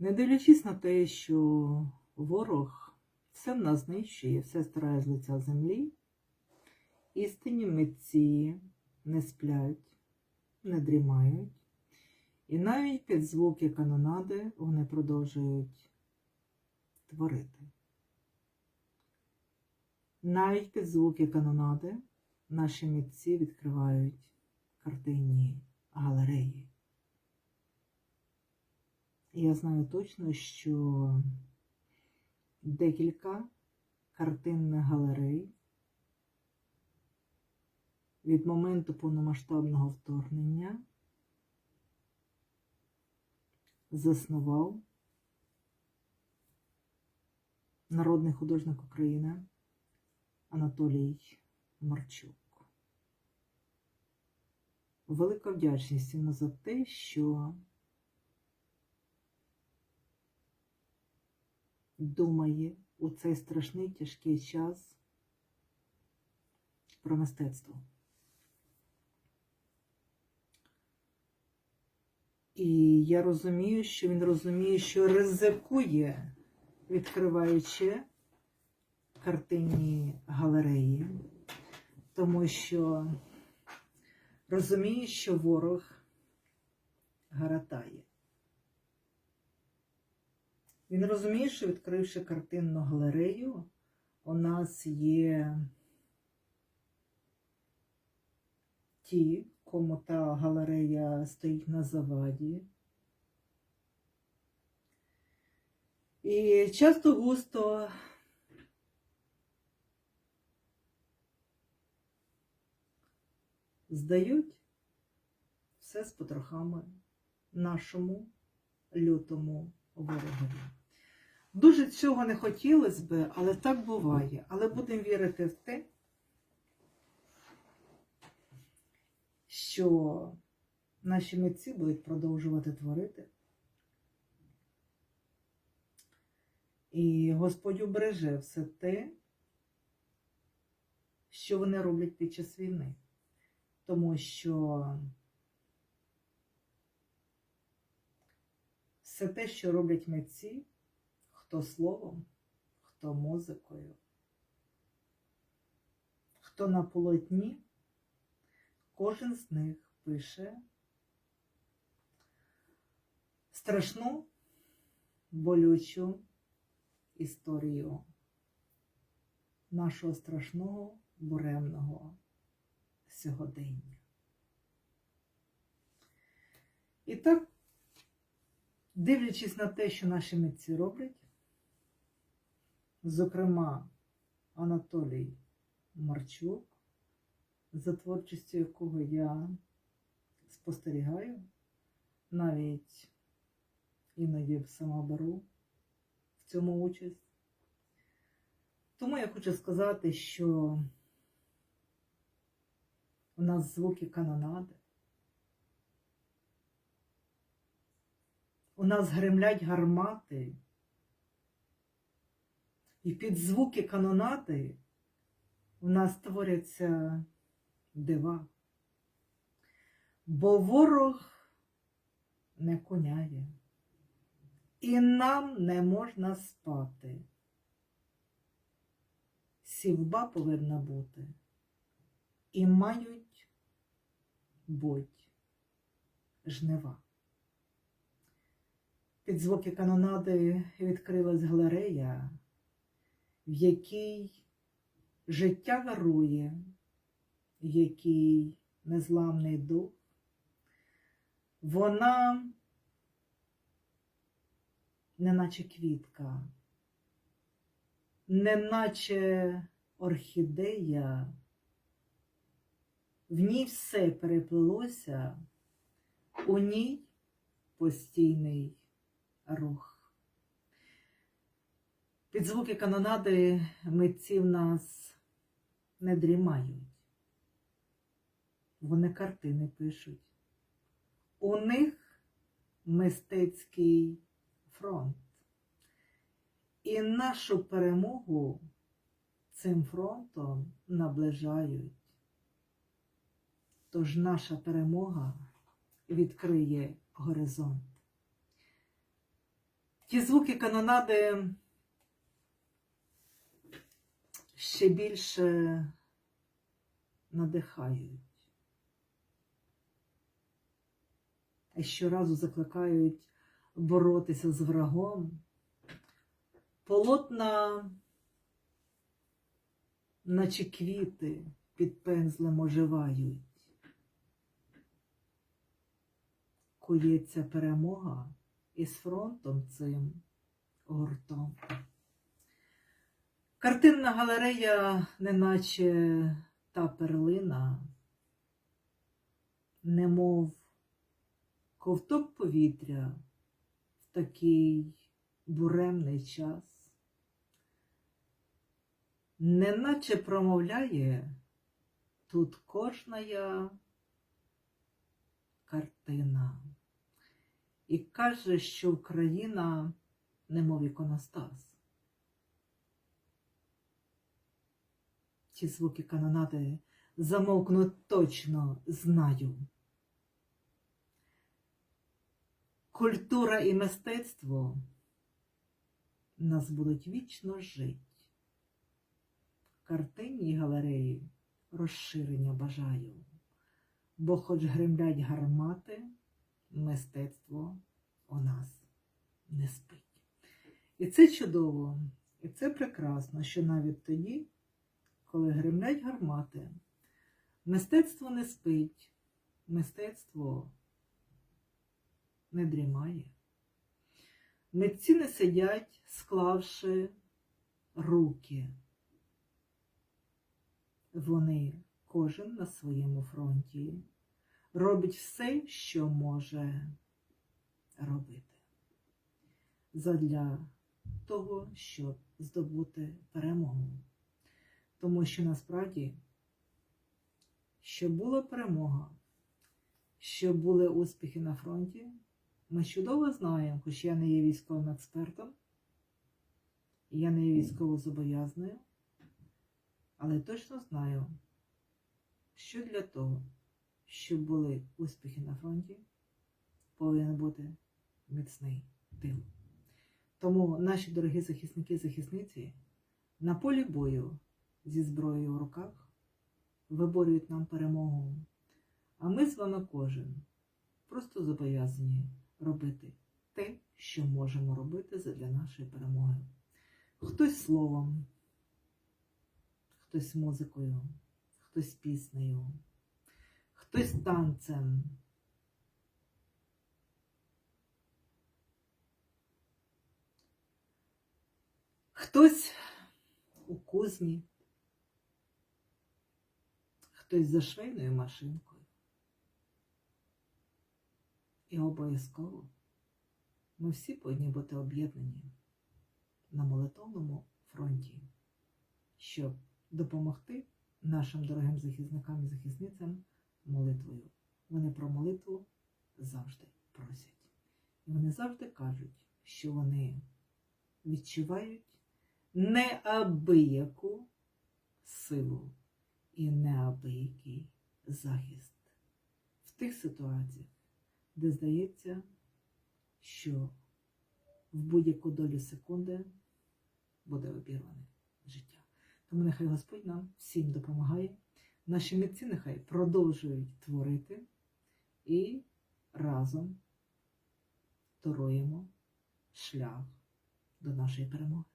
Не дивлячись на те, що ворог все в нас знищує, все старає з лиця землі, істинні митці не сплять, не дрімають, і навіть під звуки канонади вони продовжують творити. Навіть під звуки канонади наші митці відкривають картинні галереї. Я знаю точно, що декілька картинних галерей від моменту повномасштабного вторгнення заснував народний художник України Анатолій Марчук. Велика вдячність йому за те, що думає у цей страшний тяжкий час про мистецтво. І я розумію, що він розуміє, що ризикує, відкриваючи картинні галереї, тому що розуміє, що ворог гаратає. Він розуміє, що відкривши картинну галерею, у нас є ті, кому та галерея стоїть на заваді. І часто густо здають все з потрохами нашому лютому ворогові. Дуже цього не хотілося би, але так буває. Але будемо вірити в те, що наші митці будуть продовжувати творити. І Господь убереже все те, що вони роблять під час війни. Тому що все те, що роблять митці, хто словом, хто музикою, хто на полотні, кожен з них пише страшну болючу історію нашого страшного буремного сьогодення. І так, дивлячись на те, що наші митці роблять, зокрема Анатолій Марчук, за творчістю якого я спостерігаю, навіть іноді сама беру в цьому участь. Тому я хочу сказати, що у нас звуки канонади. У нас гремлять гармати. І під звуки канонади у нас творяться дива. Бо ворог не коняє. І нам не можна спати. Сівба повинна бути. І мають буть жнива. Під звуки канонади відкрилась галерея, в якій життя вирує, в якій незламний дух. Вона неначе квітка, неначе орхідея, в ній все переплилося, у ній постійний рух. Під звуки канонади митці в нас не дрімають. Вони картини пишуть. У них мистецький фронт. І нашу перемогу цим фронтом наближають. Тож наша перемога відкриє горизонт. Ті звуки канонади ще більше надихають. І щоразу закликають боротися з врагом. Полотна, наче квіти під пензлем оживають. Кується перемога із фронтом цим гуртом. Картинна галерея, неначе та перлина, немов ковток повітря в такий буремний час, неначе промовляє тут кожна картина і каже, що Україна немов іконостас. Ці звуки канонади замовкнуть точно знаю. Культура і мистецтво нас будуть вічно жить. Картинній галереї розширення бажаю, бо хоч гремлять гармати, мистецтво у нас не спить. І це чудово, і це прекрасно, що навіть тоді, коли гремлять гармати, мистецтво не спить, мистецтво не дрімає. Митці не сидять, склавши руки. Вони кожен на своєму фронті робить все, що може робити задля того, щоб здобути перемогу. Тому що насправді, щоб була перемога, щоб були успіхи на фронті, ми чудово знаємо, хоч я не є військовим експертом, я не є військовозобов'язною, але точно знаю, що для того, щоб були успіхи на фронті, повинен бути міцний тил. Тому наші дорогі захисники захисниці на полі бою зі зброєю в руках виборюють нам перемогу. А ми з вами кожен просто зобов'язані робити те, що можемо робити для нашої перемоги. Хтось словом, хтось музикою, хтось піснею, хтось танцем. Хтось у кузні, хтось за швейною машинкою. І обов'язково ми всі повинні бути об'єднані на молитовному фронті, щоб допомогти нашим дорогим захисникам і захисницям молитвою. Вони про молитву завжди просять. І вони завжди кажуть, що вони відчувають неабияку силу і неабиякий захист в тих ситуаціях, де здається, що в будь-яку долю секунди буде обірване життя. Тому нехай Господь нам всім допомагає. Наші митці нехай продовжують творити і разом торуємо шлях до нашої перемоги.